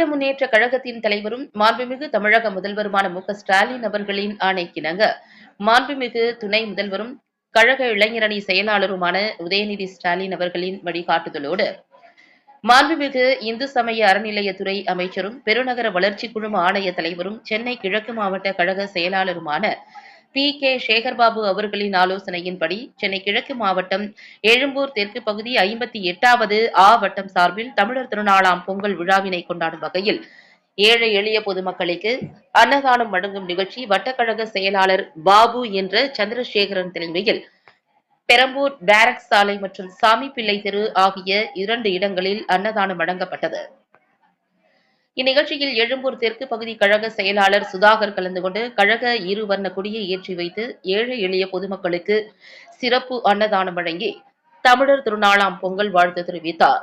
திராவிட முன்னேற்ற கழகத்தின் தலைவரும் மாண்புமிகு தமிழக முதல்வருமான மு க ஸ்டாலின் அவர்களின் ஆணைக்கிணங்க மாண்புமிகு துணை முதல்வரும் கழக இளைஞரணி செயலாளருமான உதயநிதி ஸ்டாலின் அவர்களின் வழிகாட்டுதலோடு மாண்புமிகு இந்து சமய அறநிலையத்துறை அமைச்சரும் பெருநகர வளர்ச்சி குழும ஆணைய தலைவரும் சென்னை கிழக்கு மாவட்ட கழக செயலாளருமான பி. கே. சேகர்பாபு அவர்களின் ஆலோசனையின்படி சென்னை கிழக்கு மாவட்டம் எழும்பூர் தெற்கு பகுதி ஐம்பத்தி எட்டாவது ஆ வட்டம் சார்பில் தமிழர் திருநாளாம் பொங்கல் விழாவினை கொண்டாடும் வகையில் ஏழை எளிய பொதுமக்களுக்கு அன்னதானம் வழங்கும் நிகழ்ச்சி வட்டக்கழக செயலாளர் பாபு என்ற சந்திரசேகரன் தலைமையில் பெரம்பூர் பேரக் சாலை மற்றும் சாமிப்பிள்ளை தெரு ஆகிய இரண்டு இடங்களில் அன்னதானம் வழங்கப்பட்டது. இந்நிகழ்ச்சியில் எழும்பூர் தெற்கு பகுதி கழக செயலாளர் சுதாகர் கலந்து கொண்டு கழக இருவர்ண கொடியை ஏற்றி வைத்து ஏழை எளிய பொதுமக்களுக்கு சிறப்பு அன்னதானம் வழங்கி தமிழர் திருநாளாம் பொங்கல் வாழ்த்து தெரிவித்தார்.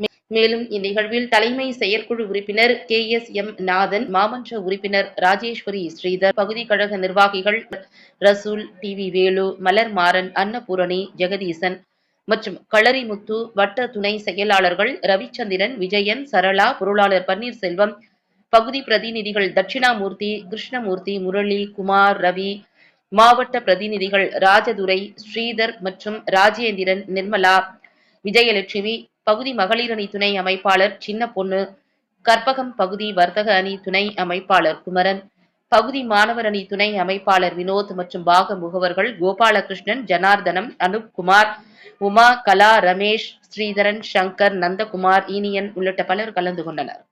மே- மேலும் இந்நிகழ்வில் தலைமை செயற்குழு உறுப்பினர் கே எஸ் எம் நாதன் மாமன்ற உறுப்பினர் ராஜேஸ்வரி ஸ்ரீதர் பகுதி கழக நிர்வாகிகள் ரசூல் டி வி வேலு மலர் மாறன் அன்னபூரணி ஜெகதீசன் மற்றும் களரிமுத்து வட்ட துணை செயலாளர்கள் ரவிச்சந்திரன் விஜயன் சரளா பொருளாளர் பன்னீர்செல்வம் பகுதி பிரதிநிதிகள் தட்சிணாமூர்த்தி கிருஷ்ணமூர்த்தி முரளி குமார் ரவி மாவட்ட பிரதிநிதிகள் ராஜதுரை ஸ்ரீதர் மற்றும் ராஜேந்திரன் நிர்மலா விஜயலட்சுமி பகுதி மகளிர் அணி துணை அமைப்பாளர் சின்ன பொண்ணு கற்பகம் பகுதி வர்த்தக அணி துணை அமைப்பாளர் குமரன். பகுதி மாணவர் அணி துணை அமைப்பாளர் வினோத் மற்றும் பாக முகவர்கள் கோபாலகிருஷ்ணன் ஜனார்தனம் அனுப்குமார் உமா கலா ரமேஷ் ஸ்ரீதரன் சங்கர் நந்தகுமார் ஈனியன் உள்ளிட்ட பலர் கலந்து கொண்டனர்.